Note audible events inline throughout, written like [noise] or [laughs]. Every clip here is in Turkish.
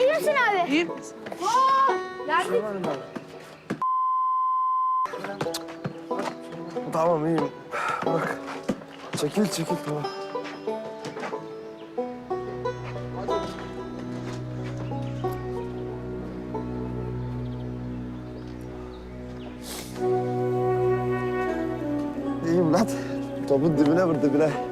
İyi misin abi? İyiyim. Yardım. Tamam iyiyim. Bak. Çekil çekil tamam. İyiyim lan. Topun dibine vur dibine.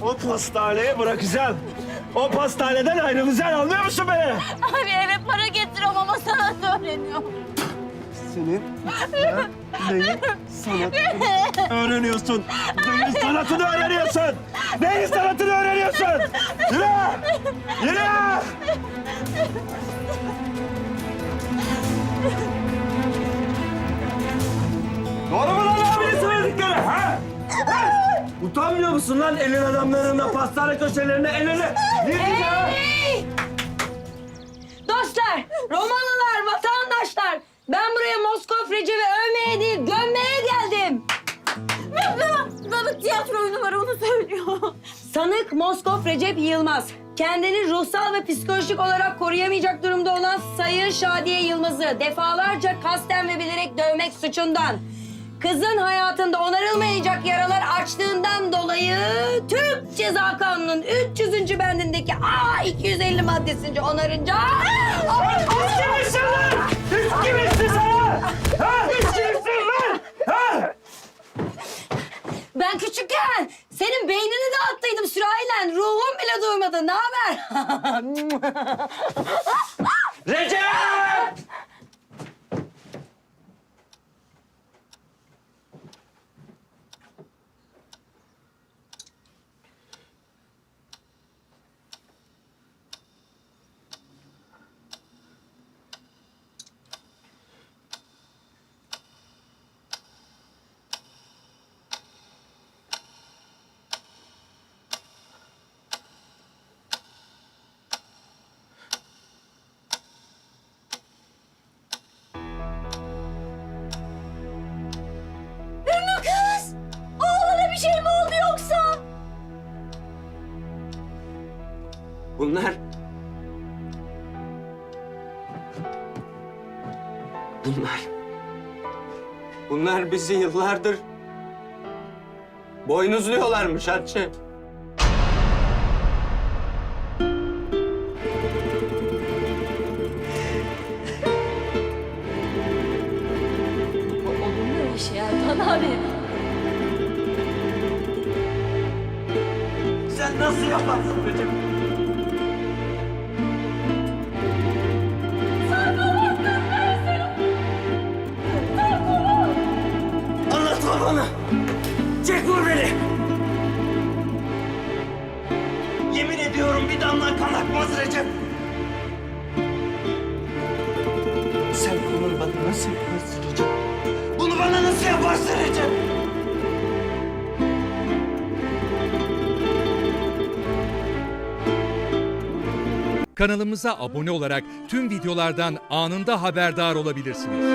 O pastaneye bırakacağım. O pastaneden ayrılacaksın anlıyor musun beni? Abi eve para getiriyorum ama sana söyleniyorum. Senin ben neyin sanatını öğreniyorsun. Neyin sanatını öğreniyorsun. Neyin sanatını öğreniyorsun. Yürü! Yürü! Utanmıyor musun lan elin adamlarına, pastane köşelerine el ele? Niye ya? Dostlar, Romalılar, vatandaşlar. Ben buraya Moskov Recep'i övmeye değil, gömmeye geldim. Baba tiyatro oyunu var onu söylüyor. Sanık Moskov Recep Yılmaz. Kendini ruhsal ve psikolojik olarak koruyamayacak durumda olan Sayın Şadiye Yılmaz'ı defalarca kasten ve bilerek dövmek suçundan kızın hayatında onarılmayacak yaralar açtığından dolayı Türk Ceza Kanunu'nun 300. bendindeki A 250 maddesince onarınca... Hiç kimsin lan? Hiç kimsin sen? Ha? Hiç kimsin lan? Ha? Ben küçükken senin beynini dağıttıydım sürahiyle. Ruhum bile duymadı. Ne haber? [laughs] Recep! Bunlar... Bunlar... Bunlar bizi yıllardır boynuzluyorlarmış Hatice. Olmuyor iş ya Ertan abi. Sen nasıl yaparsın Recep? Onu. Çek vur beni. Yemin ediyorum bir damla kan akmaz Recep. Sen bunu bana nasıl yaparsın Recep? Bunu bana nasıl yaparsın Recep? Kanalımıza abone olarak tüm videolardan anında haberdar olabilirsiniz.